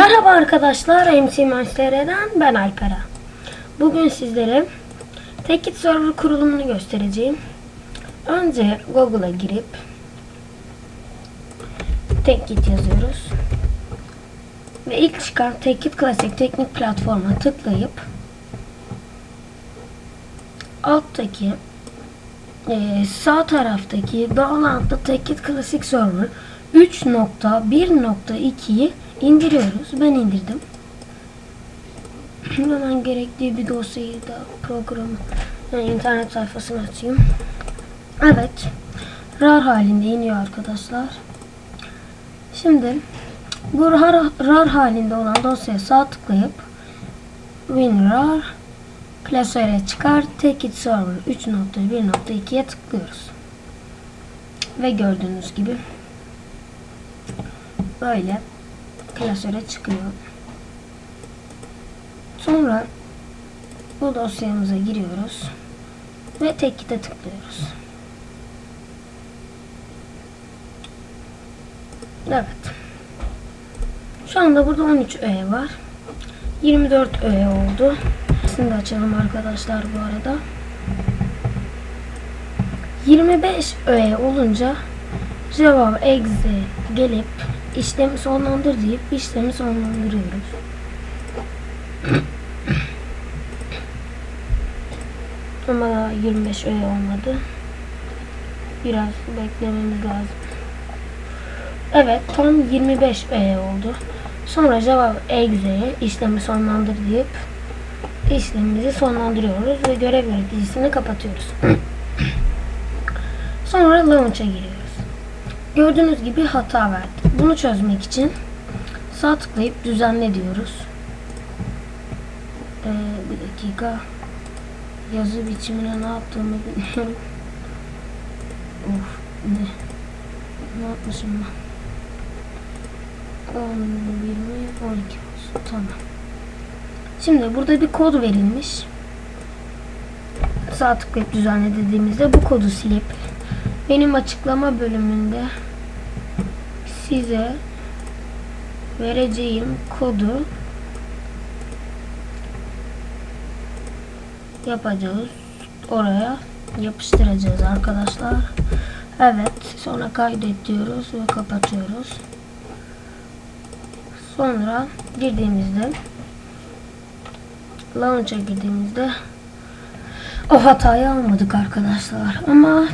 Merhaba arkadaşlar, MC Monster'den ben Alpera. Bugün sizlere Tekit Server kurulumunu göstereceğim. Önce Google'a girip Tekit yazıyoruz. Ve ilk çıkan Tekit Klasik Teknik Platform'a tıklayıp alttaki e, sağ taraftaki Download'da Tekit Klasik Server 3.1.2'yi indiriyoruz. Ben indirdim. Hemen gerektiği bir dosyayı da programı yani internet sayfasını açayım. Evet. RAR halinde iniyor arkadaşlar. Şimdi bu RAR, RAR halinde olan dosyaya sağ tıklayıp WinRAR klasöre çıkar Tekit Server 3.1.2'ye tıklıyoruz. Ve gördüğünüz gibi böyle klasöre çıkıyor. Sonra bu dosyamıza giriyoruz ve tekite tıklıyoruz. Evet. Şu anda burada 13 öğe var. 24 öğe oldu. Şimdi açalım arkadaşlar bu arada. 25 öğe olunca cevap exe gelip işlemi sonlandır deyip işlemi sonlandırıyoruz. Ama daha 25 öğe olmadı. Biraz beklememiz lazım. Evet tam 25 öğe oldu. Sonra cevap exe'ye işlemi sonlandır deyip işlemimizi sonlandırıyoruz ve görev yöneticisini kapatıyoruz. Sonra launch'a giriyoruz. Gördüğünüz gibi hata verdi. Bunu çözmek için sağ tıklayıp düzenle diyoruz. Ee, bir dakika. Yazı biçimine ne yaptığımı bilmiyorum. Of ne? Ne yapmışım ben? 10, 20, 12 olsun. Tamam. Şimdi burada bir kod verilmiş. Sağ tıklayıp düzenle dediğimizde bu kodu silip benim açıklama bölümünde size vereceğim kodu yapacağız. Oraya yapıştıracağız arkadaşlar. Evet. Sonra kaydet diyoruz ve kapatıyoruz. Sonra girdiğimizde launch'a girdiğimizde o hatayı almadık arkadaşlar. Ama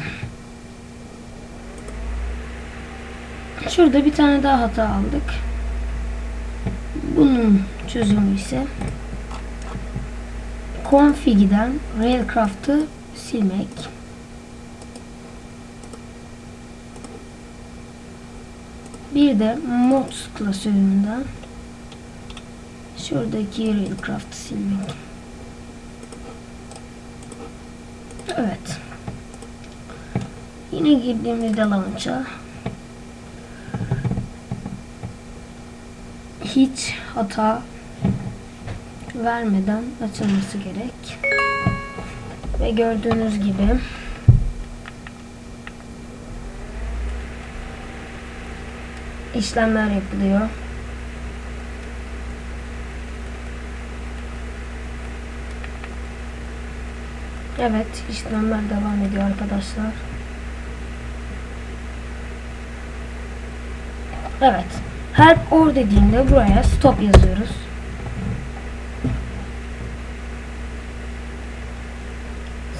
Şurada bir tane daha hata aldık. Bunun çözümü ise config'den Railcraft'ı silmek. Bir de mods klasöründen şuradaki Railcraft'ı silmek. Evet. Yine girdiğimizde launch'a hiç hata vermeden açılması gerek. Ve gördüğünüz gibi işlemler yapılıyor. Evet, işlemler devam ediyor arkadaşlar. Evet. Help or dediğinde buraya stop yazıyoruz.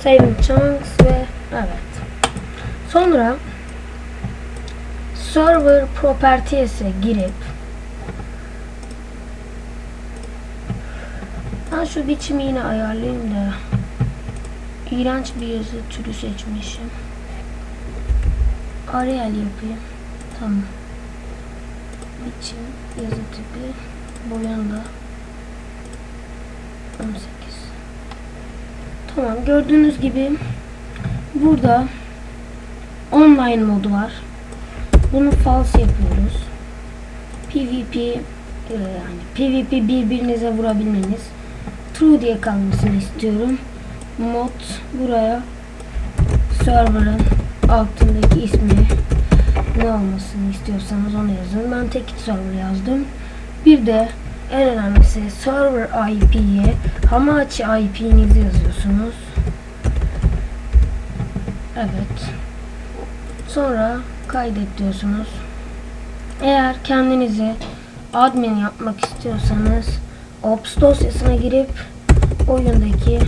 Save chunks ve evet. Sonra server properties'e girip ben şu biçimi yine ayarlayayım da iğrenç bir yazı türü seçmişim. Arial yapayım. Tamam biçim yazı tipi boyanda 18 tamam gördüğünüz gibi burada online modu var. Bunu false yapıyoruz. Pvp e, yani pvp birbirinize vurabilmeniz. True diye kalmasını istiyorum. Mod buraya server'ın altındaki ismi ne olmasını istiyorsanız onu yazın. Ben tekit server yazdım. Bir de en önemlisi server IP'ye Hamachi IP'nizi yazıyorsunuz. Evet. Sonra kaydet diyorsunuz. Eğer kendinizi admin yapmak istiyorsanız Ops dosyasına girip oyundaki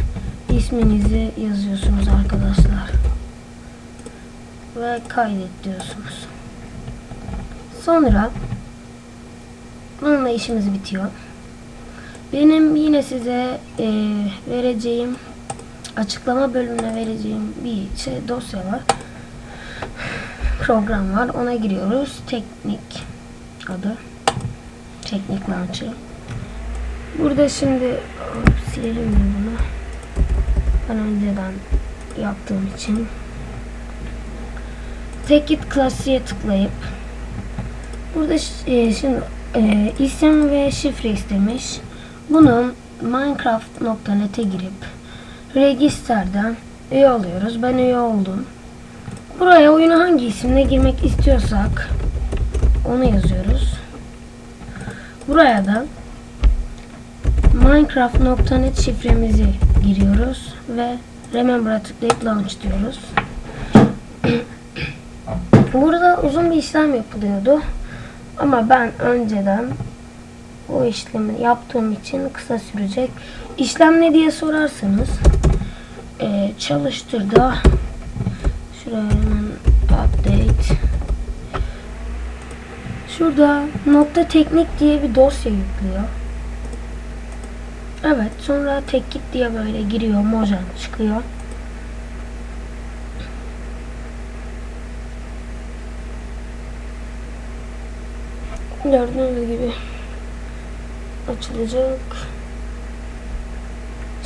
isminizi yazıyorsunuz arkadaşlar. Ve kaydet diyorsunuz. Sonra bununla işimiz bitiyor. Benim yine size e, vereceğim açıklama bölümüne vereceğim bir şey dosya var. Program var. Ona giriyoruz. Teknik adı. Teknik launcher. Burada şimdi oh, silelim bunu? Ben önceden yaptığım için. Tekit klasiğe tıklayıp burada e, şimdi e, isim ve şifre istemiş. Bunu minecraft.net'e girip register'den üye oluyoruz. Ben üye oldum. Buraya oyuna hangi isimle girmek istiyorsak onu yazıyoruz. Buraya da minecraft.net şifremizi giriyoruz ve remember'a tıklayıp launch diyoruz. Burada uzun bir işlem yapılıyordu. Ama ben önceden o işlemi yaptığım için kısa sürecek. İşlem ne diye sorarsanız eee çalıştır şuraya update şurada nokta teknik diye bir dosya yüklüyor. Evet sonra teknik diye böyle giriyor Mojang çıkıyor. Gördüğünüz gibi açılacak.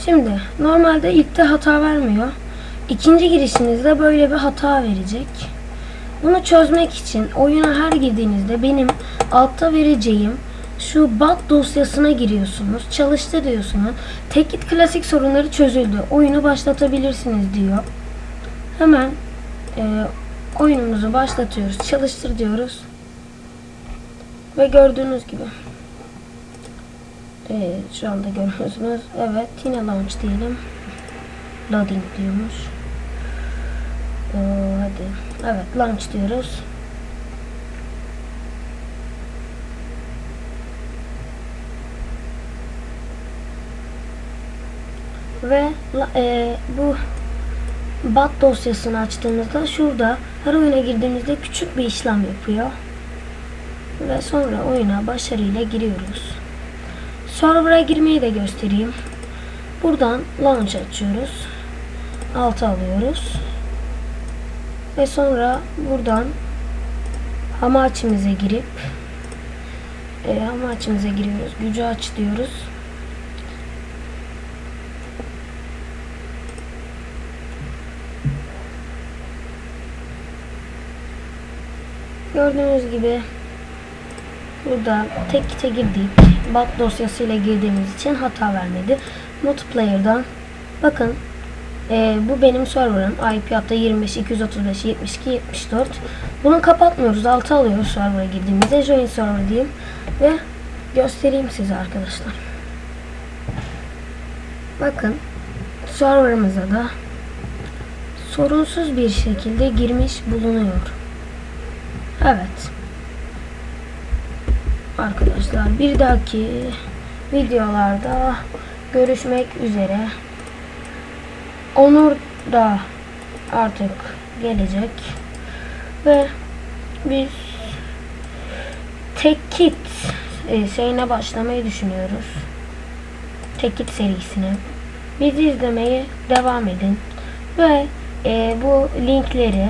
Şimdi normalde ilkte hata vermiyor. İkinci girişinizde böyle bir hata verecek. Bunu çözmek için oyuna her girdiğinizde benim altta vereceğim şu bat dosyasına giriyorsunuz. Çalıştır diyorsunuz. Tekit klasik sorunları çözüldü. Oyunu başlatabilirsiniz diyor. Hemen e, oyunumuzu başlatıyoruz. Çalıştır diyoruz. Ve gördüğünüz gibi. Evet, şu anda görüyorsunuz. Evet, yine launch diyelim. Loading diyormuş. Oo, hadi. Evet, launch diyoruz. Ve e, bu bat dosyasını açtığımızda şurada her oyuna girdiğimizde küçük bir işlem yapıyor. Ve sonra oyuna başarıyla giriyoruz. Server'a girmeyi de göstereyim. Buradan launch açıyoruz. Alta alıyoruz. Ve sonra buradan hamaçimize girip e, hamaçimize giriyoruz. Gücü aç diyoruz. Gördüğünüz gibi burada tek kite girdik. Bat dosyasıyla girdiğimiz için hata vermedi. Multiplayer'dan bakın e, bu benim serverım. IP hatta 25 235 72 74. Bunu kapatmıyoruz. Altı alıyoruz server'a girdiğimizde. Join server diyeyim ve göstereyim size arkadaşlar. Bakın serverımıza da sorunsuz bir şekilde girmiş bulunuyor. Evet. Arkadaşlar bir dahaki videolarda görüşmek üzere. Onur da artık gelecek. Ve biz Tekit e, şeyine başlamayı düşünüyoruz. Tekit serisine. Bizi izlemeye devam edin. Ve e, bu linkleri,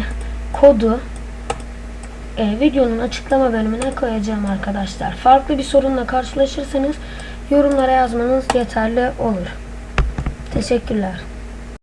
kodu e, videonun açıklama bölümüne koyacağım arkadaşlar. Farklı bir sorunla karşılaşırsanız yorumlara yazmanız yeterli olur. Teşekkürler.